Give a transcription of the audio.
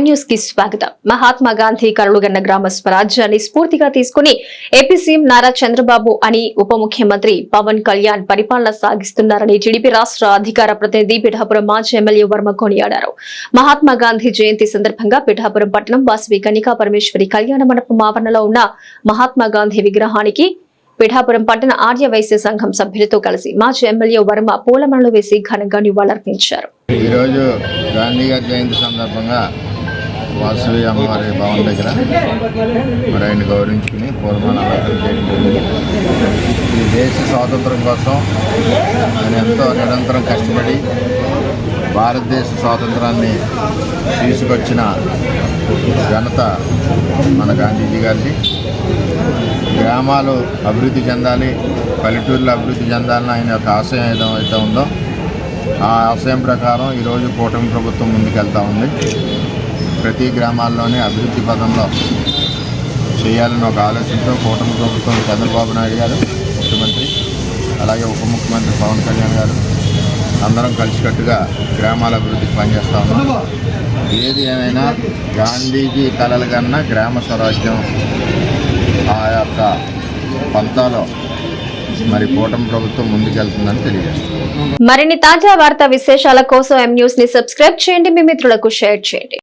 న్యూస్కి స్వాగతం. మహాత్మా గాంధీ కరుడుగన్న గ్రామ స్వరాజ్యాన్ని స్ఫూర్తిగా తీసుకుని ఏపీ సీఎం నారా చంద్రబాబు అని ఉప ముఖ్యమంత్రి పవన్ కళ్యాణ్ పరిపాలన సాగిస్తున్నారని టీడీపీ రాష్ట్ర అధికార ప్రతినిధి పిఠాపురం మాజీ ఎమ్మెల్యే వర్మ కొనియాడారు. మహాత్మా గాంధీ జయంతి సందర్భంగా పిఠాపురం పట్టణం వాసవి కనికా పరమేశ్వరి కళ్యాణ మండపం ఆవరణలో ఉన్న మహాత్మా గాంధీ విగ్రహానికి పిఠాపురం పట్టణ ఆర్య వైశ్య సంఘం సభ్యులతో కలిసి మాజీ ఎమ్మెల్యే వర్మ పూలమణలు వేసి ఘనంగా నివాళులర్పించారు. ఈరోజు గాంధీ గారి జయంతి సందర్భంగా వాసవి అమ్మవారి భవన్ దగ్గర మరి ఆయన గౌరవించుకుని పూర్వమాన ఈ దేశ స్వాతంత్రం కోసం ఆయన ఎంతో నిరంతరం కష్టపడి భారతదేశ స్వాతంత్రాన్ని తీసుకొచ్చిన ఘనత మన గాంధీజీ గారిది. గ్రామాలు అభివృద్ధి చెందాలి పల్లెటూర్లు అభివృద్ధి చెందాలని ఆయన యొక్క ఆశయం ఏదైతే ఉందో ఆ ఆశయం ప్రకారం ఈరోజు కూటమి ప్రభుత్వం ముందుకెళ్తా ఉంది. ప్రతి గ్రామాల్లోనే అభివృద్ధి పదంలో చేయాలని ఒక ఆలోచనతో కూటమి ప్రభుత్వం చంద్రబాబు నాయుడు గారు ముఖ్యమంత్రి అలాగే ఉప ముఖ్యమంత్రి పవన్ కళ్యాణ్ గారు అందరం కలిసికట్టుగా గ్రామాల అభివృద్ధికి పనిచేస్తా ఉన్నాం. ఏది ఏమైనా గాంధీజీ కలలు కన్నా గ్రామ స్వరాజ్యం ఆ యొక్క పంతాలో మరి కూటమి ప్రభుత్వం ముందుకెళ్తుందని తెలియజేస్తుంది. మరిన్ని తాజా వార్తా విశేషాల కోసం ఎం న్యూస్ని సబ్స్క్రైబ్ చేయండి. మీ మిత్రులకు షేర్ చేయండి.